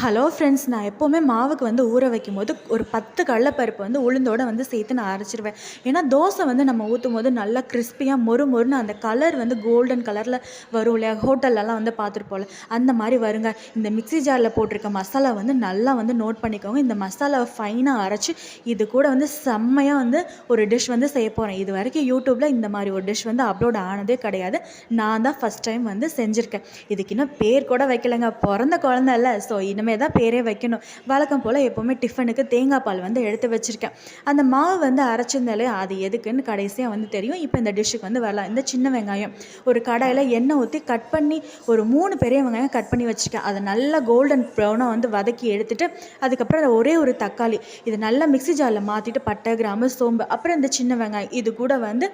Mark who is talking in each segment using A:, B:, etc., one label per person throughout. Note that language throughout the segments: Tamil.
A: ஹலோ ஃப்ரெண்ட்ஸ் நான் எப்போவுமே மாவுக்கு வந்து ஊற வைக்கும் போது ஒரு பத்து கடலப்பருப்பு வந்து உளுந்தோட வந்து சேர்த்து நான் அரைச்சிருவேன். ஏன்னா தோசை வந்து நம்ம ஊற்றும் போது நல்லா கிறிஸ்பியாக மொறு மொறுன்னு அந்த கலர் வந்து கோல்டன் கலரில் வரும் இல்லையா? ஹோட்டல்லலாம் வந்து பார்த்துருப்போம்ல அந்த மாதிரி வருங்க. இந்த மிக்ஸி ஜாரில் போட்டிருக்க மசாலா வந்து நல்லா வந்து நோட் பண்ணிக்கோங்க. இந்த மசாலாவை ஃபைனாக அரைச்சி இது கூட வந்து செம்மையாக வந்து ஒரு டிஷ் வந்து செய்ய போகிறேன் இது வரைக்கும் யூடியூப்பில் இந்த மாதிரி ஒரு டிஷ் வந்து அப்லோட் ஆனதே கிடையாது. நான் தான் ஃபஸ்ட் டைம் வந்து செஞ்சுருக்கேன். இதுக்கு இன்னும் பேர் கூட வைக்கலைங்க. பிறந்த குழந்தை இல்லை. ஸோ இனிமேல் தான் பேரே வைக்கணும். வழக்கம் போல் எப்போவுமே டிஃபனுக்கு தேங்காய் பால் வந்து எடுத்து வச்சுருக்கேன். அந்த மாவு வந்து அரைச்சிருந்தாலே அது எதுக்குன்னு கடைசியாக வந்து தெரியும். இப்போ இந்த டிஷ்ஷுக்கு வந்து வரலாம். இந்த சின்ன வெங்காயம். ஒரு கடாயில் எண்ணெய் ஊற்றி கட் பண்ணி ஒரு மூணு பெரிய வெங்காயம் கட் பண்ணி வச்சுருக்கேன். அதை நல்லா கோல்டன் ப்ரௌனாக வந்து வதக்கி எடுத்துகிட்டு அதுக்கப்புறம் ஒரே ஒரு தக்காளி. இது நல்லா மிக்ஸி ஜாரில் மாற்றிட்டு பட்டை கிராம்பு சோம்பு அப்புறம் இந்த சின்ன வெங்காயம். இது கூட வந்து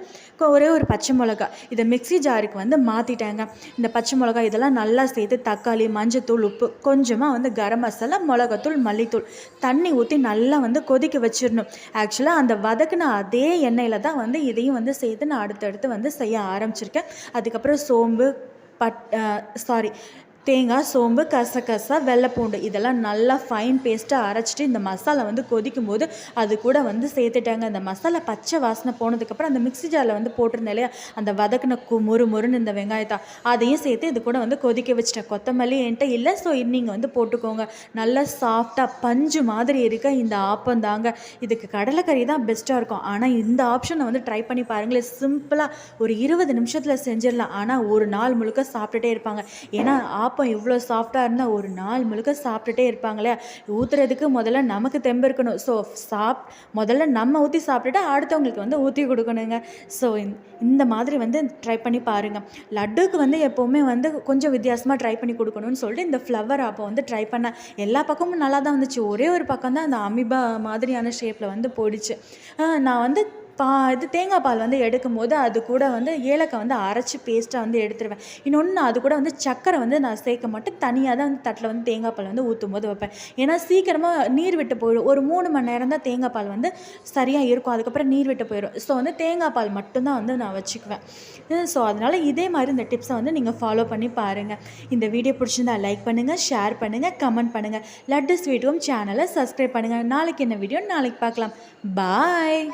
A: ஒரே ஒரு பச்சை மிளகா இதை மிக்ஸி ஜாருக்கு வந்து மாற்றிட்டாங்க இந்த பச்சை மிளகா இதெல்லாம் நல்லா சேர்த்து தக்காளி மஞ்சத்தூள் உப்பு கொஞ்சமாக வந்து கரம் மசாலா மிளகாத்தூள் மல்லித்தூள். தண்ணி ஊற்றி நல்லா வந்து கொதிக்க வச்சிடணும். ஆக்சுவலாக அந்த வதக்குன அதே எண்ணெயில் தான் வந்து இதையும் வந்து சேர்த்து நான் அடுத்தடுத்து வந்து செய்ய ஆரம்பிச்சிருக்கேன். அதுக்கப்புறம் சோம்பு பட் சாரி தேங்காய் சோம்பு கசகசா வெள்ளைப்பூண்டு இதெல்லாம் நல்லா ஃபைன் பேஸ்ட்டாக அரைச்சிட்டு இந்த மசாலா வந்து கொதிக்கும் போது அது கூட வந்து சேர்த்துட்டாங்க. அந்த மசாலா பச்சை வாசனை போனதுக்கப்புறம் அந்த மிக்ஸி ஜாரில் வந்து போட்டிருந்தேன் இல்லையா? அந்த வதக்குன கு முறு முறுன்னு இந்த வெங்காயத்தை அதையும் சேர்த்து இது கூட வந்து கொதிக்க வச்சிட்டேன். கொத்தமல்லி என்கிட்ட இல்லை ஸோ நீங்கள் வந்து போட்டுக்கோங்க. நல்லா சாஃப்டாக பஞ்சு மாதிரி இருக்க இந்த ஆப்பம் தாங்க. இதுக்கு கடலைக்கறி தான் பெஸ்ட்டாக இருக்கும். ஆனால் இந்த ஆப்ஷனை வந்து ட்ரை பண்ணி பாருங்களேன். சிம்பிளாக ஒரு இருபது நிமிஷத்தில் செஞ்சிடலாம். ஆனால் ஒரு நாள் முழுக்க சாப்பிட்டுட்டே இருப்பாங்க. ஏன்னா ஆப்பம் இவ்வளோ சாஃப்டாக இருந்தால் ஒரு நாள் முழுக்க சாப்பிட்டுட்டே இருப்பாங்களே. ஊற்றுறதுக்கு முதல்ல நமக்கு தெம்பு இருக்கணும். ஸோ சாப் முதல்ல நம்ம ஊற்றி சாப்பிட்டுட்டு அடுத்தவங்களுக்கு வந்து ஊற்றி கொடுக்கணுங்க. ஸோ இந்த மாதிரி வந்து ட்ரை பண்ணி பாருங்கள் லட்டுக்கு வந்து எப்போவுமே வந்து கொஞ்சம் வித்தியாசமாக ட்ரை பண்ணி கொடுக்கணும்னு சொல்லிட்டு இந்த ஃப்ளவர் அப்போ வந்து ட்ரை பண்ணேன் எல்லா பக்கமும் நல்லா தான் வந்துச்சு. ஒரே ஒரு பக்கம் தான் அந்த அமிபா மாதிரியான ஷேப்பில் வந்து போயிடுச்சு. நான் வந்து பா இது தேங்காய் பால் வந்து எடுக்கும்போது அது கூட வந்து ஏலக்காய் வந்து அரைச்சி பேஸ்ட்டாக வந்து எடுத்துருவேன். இன்னொன்று அது கூட வந்து சக்கரை வந்து நான் சேர்க்க மாட்டேன். தனியாக தான் வந்து தட்டில் வந்து தேங்காய் பால் வந்து ஊற்றும் போது வைப்பேன். ஏன்னா சீக்கிரமாக நீர் விட்டு போயிடும். ஒரு மூணு மணி நேரம் தான் தேங்காய் பால் வந்து சரியாக இருக்கும். அதுக்கப்புறம் நீர் விட்டு போயிடும். ஸோ வந்து தேங்காய் பால் மட்டும்தான் வந்து நான் வச்சுக்குவேன். ஸோ அதனால் இதே மாதிரி இந்த டிப்ஸை வந்து நீங்கள் ஃபாலோ பண்ணி பாருங்கள் இந்த வீடியோ பிடிச்சிருந்தா லைக் பண்ணுங்கள் ஷேர் பண்ணுங்கள் கமெண்ட் பண்ணுங்கள் லட்டு ஸ்வீட்டும் சேனலை சப்ஸ்கிரைப் பண்ணுங்கள் நாளைக்கு என்ன வீடியோ நாளைக்கு பார்க்கலாம். பாய்